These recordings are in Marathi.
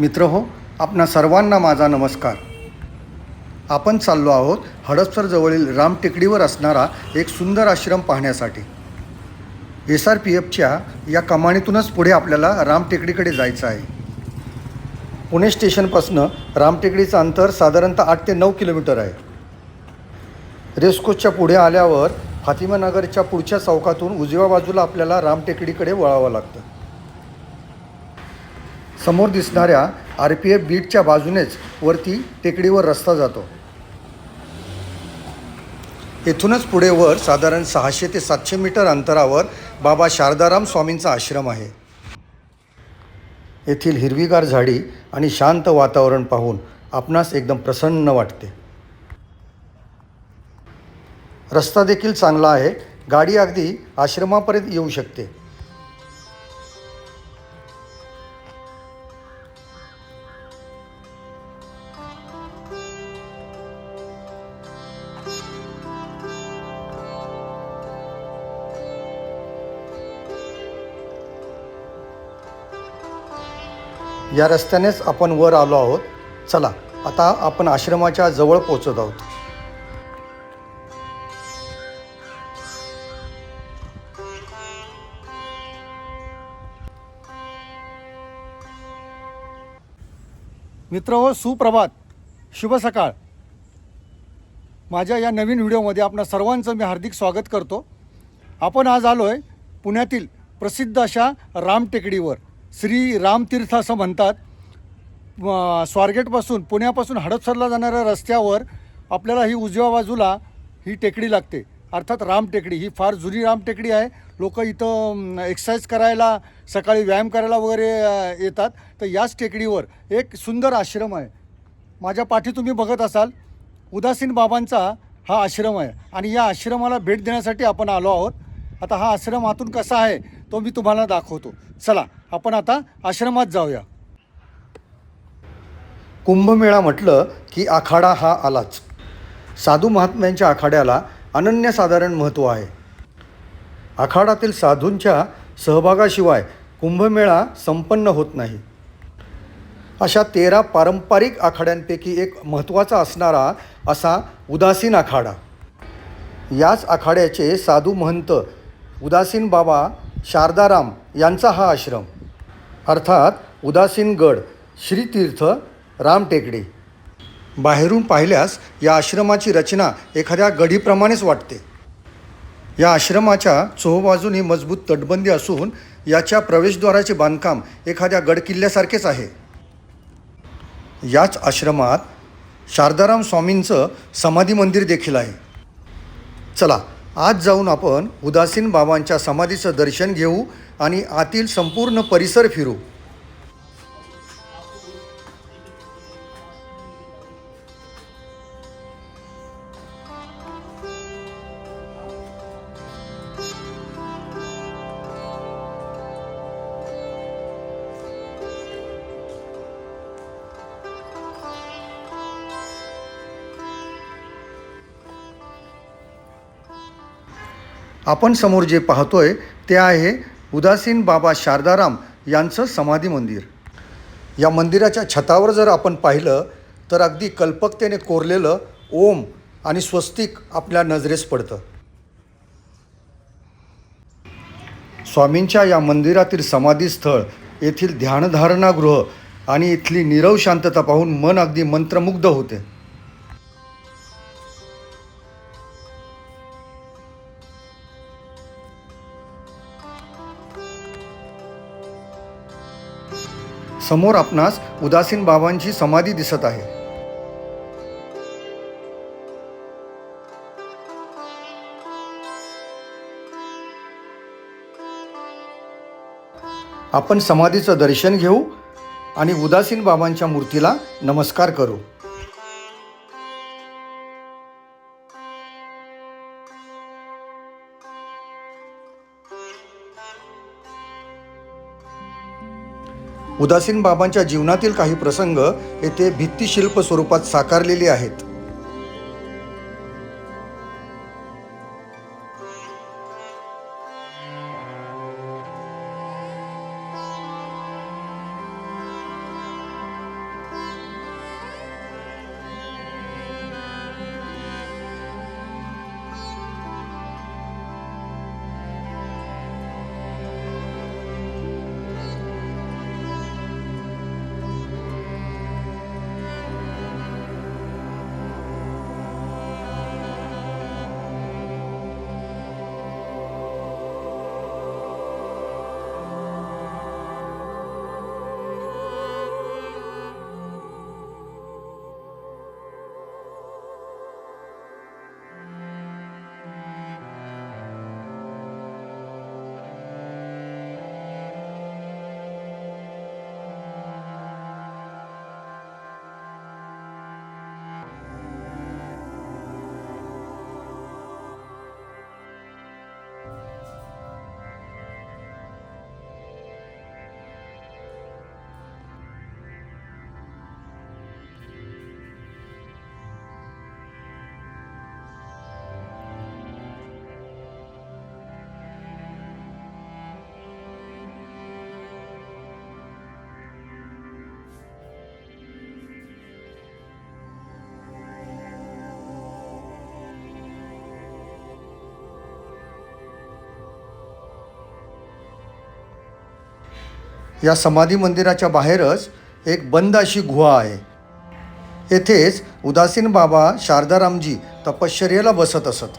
मित्र हो आपणा सर्वांना माझा नमस्कार. आपण चाललो आहोत हडपसरजवळील रामटेकडीवर असणारा एक सुंदर आश्रम पाहण्यासाठी. एस आर पी एफच्या या कमानीतूनच पुढे आपल्याला रामटेकडीकडे जायचं आहे. पुणे स्टेशनपासनं रामटेकडीचं अंतर साधारणतः आठ ते नऊ किलोमीटर आहे. रेस्कोसच्या पुढे आल्यावर फातिमानगरच्या पुढच्या चौकातून उजव्या बाजूला आपल्याला राम टेकडीकडे वळावं लागतं. समोर दिसणाऱ्या आर पी एफ बीटच्या बाजूनेच वरती टेकडीवर रस्ता जातो. येथूनच पुढे वर साधारण सहाशे ते सातशे मीटर अंतरावर बाबा शारदाराम स्वामींचा आश्रम आहे. येथील हिरवीगार झाडी आणि शांत वातावरण पाहून आपणास एकदम प्रसन्न वाटते. रस्ता देखील चांगला आहे. गाडी अगदी आश्रमापर्यंत येऊ शकते. या रस्त्यानेच आपण वर आलो आहोत. चला आता आपण आश्रमाच्या जवळ पोचत आहोत. मित्र हो सुप्रभात. शुभ सकाळ. माझ्या या नवीन व्हिडिओमध्ये आपणा सर्वांचं मी हार्दिक स्वागत करतो. आपण आज आलो आहे पुण्यातील प्रसिद्ध अशा राम टेकडीवर श्री रामतीर्थ असं म्हणतात. स्वारगेटपासून पुण्यापासून हडपसरला जाणाऱ्या रस्त्यावर आपल्याला ही उजव्या बाजूला ही टेकडी लागते. अर्थात राम टेकडी ही फार जुनी राम टेकडी आहे. लोक इथं एक्सरसाइज करायला सकाळी व्यायाम करायला वगैरे येतात. तर याच टेकडीवर एक सुंदर आश्रम आहे. माझ्या पाठी तुम्ही बघत असाल उदासीन बाबांचा हा आश्रम आहे. आणि या आश्रमाला भेट देण्यासाठी आपण आलो आहोत. आता हा आश्रम हातून कसा आहे तो मी तुम्हाला दाखवतो. चला आपण आता आश्रमात जाऊया. कुंभमेळा म्हटलं की आखाडा हा आलाच. साधू महात्म्यांच्या आखाड्याला अनन्यसाधारण महत्त्व आहे. आखाडातील साधूंच्या सहभागाशिवाय कुंभमेळा संपन्न होत नाही. अशा तेरा पारंपरिक आखाड्यांपैकी एक महत्त्वाचा असणारा असा उदासीन आखाडा. याच आखाड्याचे साधू महंत उदासीन बाबा शारदाराम यांचा हा आश्रम. अर्थात उदासीनगड श्रीतीर्थ रामटेकडी बाहेरून पाहिल्यास या आश्रमाची रचना एखाद्या गढीप्रमाणेच वाटते. या आश्रमाच्या चोहोबाजूनी मजबूत तटबंदी असून याच्या प्रवेशद्वाराचे बांधकाम एखाद्या गडकिल्ल्यासारखेच आहे. याच आश्रमात शारदाराम स्वामींचं समाधी मंदिर देखील आहे. चला आज जाऊन आपण उदासीन बाबांच्या समाधीचं दर्शन घेऊ आणि आतील संपूर्ण परिसर फिरू. आपण समोर जे पाहतोय ते आहे उदासीन बाबा शारदाराम यांचं समाधी मंदिर. या मंदिराच्या छतावर जर आपण पाहिलं तर अगदी कल्पकतेने कोरलेलं ओम आणि स्वस्तिक आपल्या नजरेस पडतं. स्वामींच्या या मंदिरातील समाधीस्थळ येथील ध्यानधारणागृह आणि इथली नीरव शांतता पाहून मन अगदी मंत्रमुग्ध होते. समोर आपणास उदासीन बाबांची समाधी दिसत आहे. आपण समाधीचं दर्शन घेऊ आणि उदासीन बाबांच्या मूर्तीला नमस्कार करू. उदासीन बाबांच्या जीवनातील काही प्रसंग येथे भित्तिशिल्प स्वरूपात साकारलेले आहेत. या समाधी मंदिराच्या बाहेरच एक बंद अशी गुहा आहे. येथेच उदासीन बाबा शारदारामजी तपश्चर्येला बसत असत.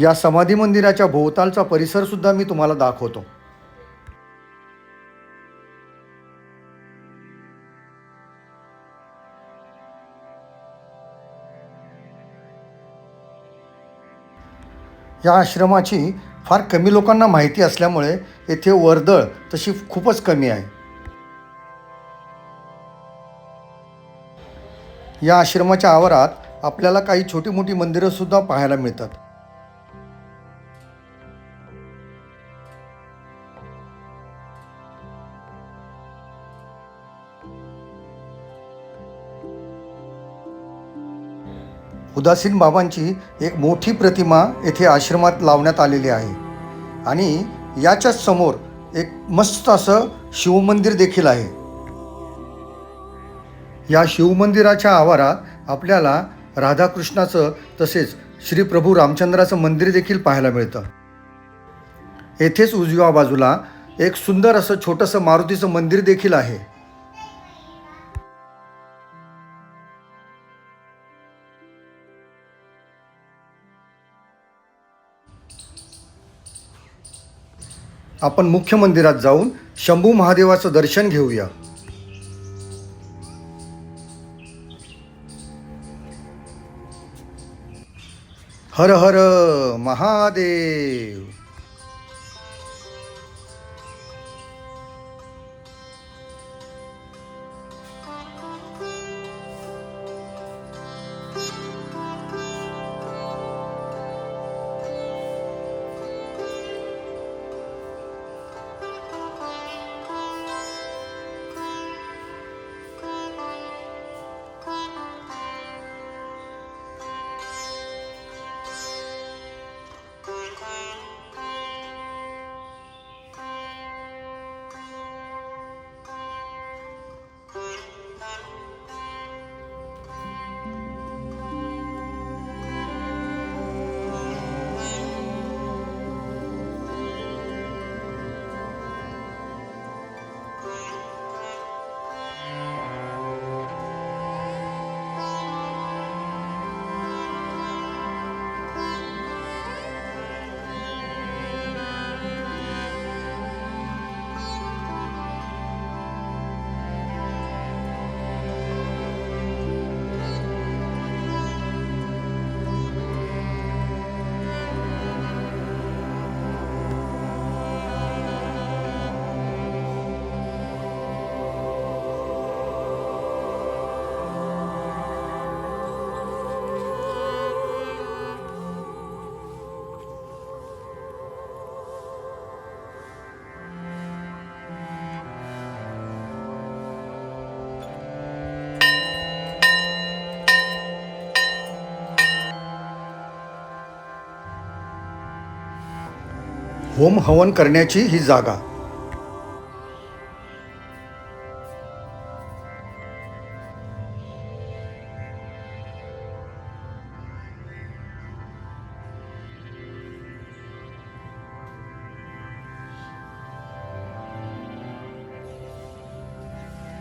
या समाधी मंदिराच्या भोवतालचा परिसरसुद्धा मी तुम्हाला दाखवतो. या आश्रमाची फार कमी लोकांना माहिती असल्यामुळे येथे वर्दळ तशी खूपच कमी आहे. या आश्रमाच्या आवारात आपल्याला काही छोटी मोठी मंदिरं सुद्धा पाहायला मिळतात. उदासीन बाबांची एक मोठी प्रतिमा येथे आश्रमात लावण्यात आलेली आहे. आणि याच्याच समोर एक मस्त असं शिवमंदिर देखील आहे. या शिवमंदिराच्या आवारात आपल्याला राधाकृष्णाचं तसेच श्री प्रभू रामचंद्राचं मंदिर देखील पाहायला मिळतं. येथेच उजव्या बाजूला एक सुंदर असं छोटंसं मारुतीचं मंदिर देखील आहे. आपण मुख्य मंदिरात जाऊन शंभू महादेवाचं दर्शन घेऊया. हर हर महादेव. होम हवन करण्याची ही जागा.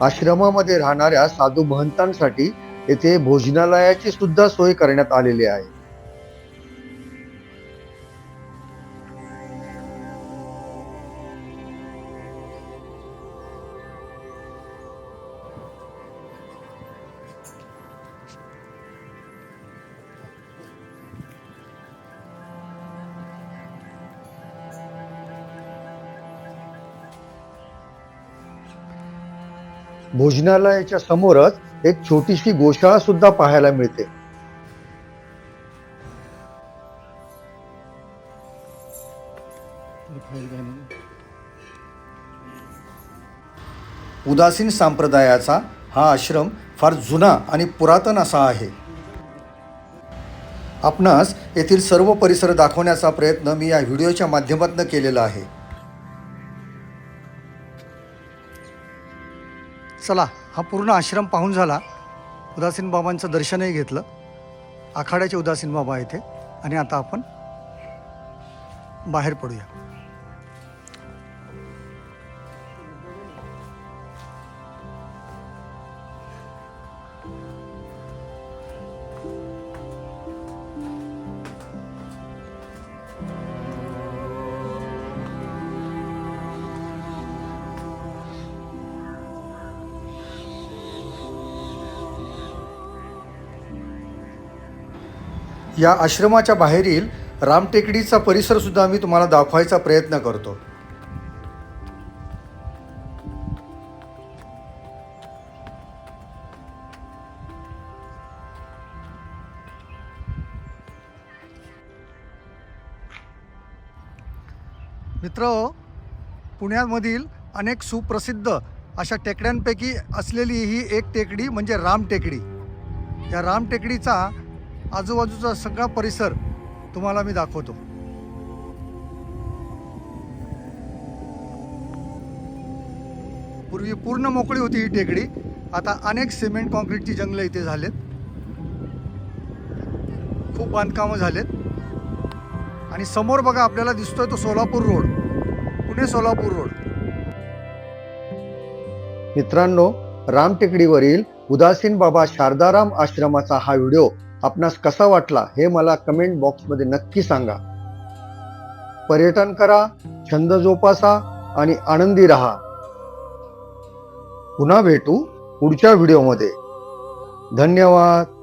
आश्रमामध्ये राहणाऱ्या साधू महंतांसाठी येथे भोजनालयाची सुद्धा सोय करण्यात आलेली आहे. भोजनालयाच्या समोरच एक छोटीशी गोशाळा सुद्धा पाहायला मिळते. उदासीन संप्रदायाचा हा आश्रम फार जुना आणि पुरातन असा आहे. आपणास येथील सर्व परिसर दाखवण्याचा प्रयत्न मी या व्हिडिओच्या माध्यमातून केलेला आहे. चला हा पूर्ण आश्रम पाहून झाला. उदासीन बाबांचं दर्शनही घेतलं. आखाड्याचे उदासीन बाबा इथे आणि आता आपण बाहेर पडूया. या आश्रमाच्या बाहेरील रामटेकडीचा परिसर सुद्धा मी तुम्हाला दाखवायचा प्रयत्न करतो. मित्र पुण्यामधील अनेक सुप्रसिद्ध अशा टेकड्यांपैकी असलेली ही एक टेकडी म्हणजे राम टेकडी या राम टेकडीचा आजूबाजूचा सगळा परिसर तुम्हाला मी दाखवतो. पूर्वी पूर्ण मोकळी होती ही टेकडी. आता अनेक सिमेंट कॉन्क्रीटची जंगलं इथे झालेत. खूप बांधकामं झालेत. आणि समोर बघा आपल्याला दिसतोय तो सोलापूर रोड. पुणे सोलापूर रोड. मित्रांनो रामटेकडीवरील उदासीन बाबा शारदाराम आश्रमाचा हा व्हिडिओ आपणास कसा वाटला हे मला कमेंट बॉक्समध्ये नक्की सांगा. पर्यटन करा छंद जोपासा आणि आनंदी राहा. पुन्हा भेटू पुढच्या व्हिडिओमध्ये. धन्यवाद.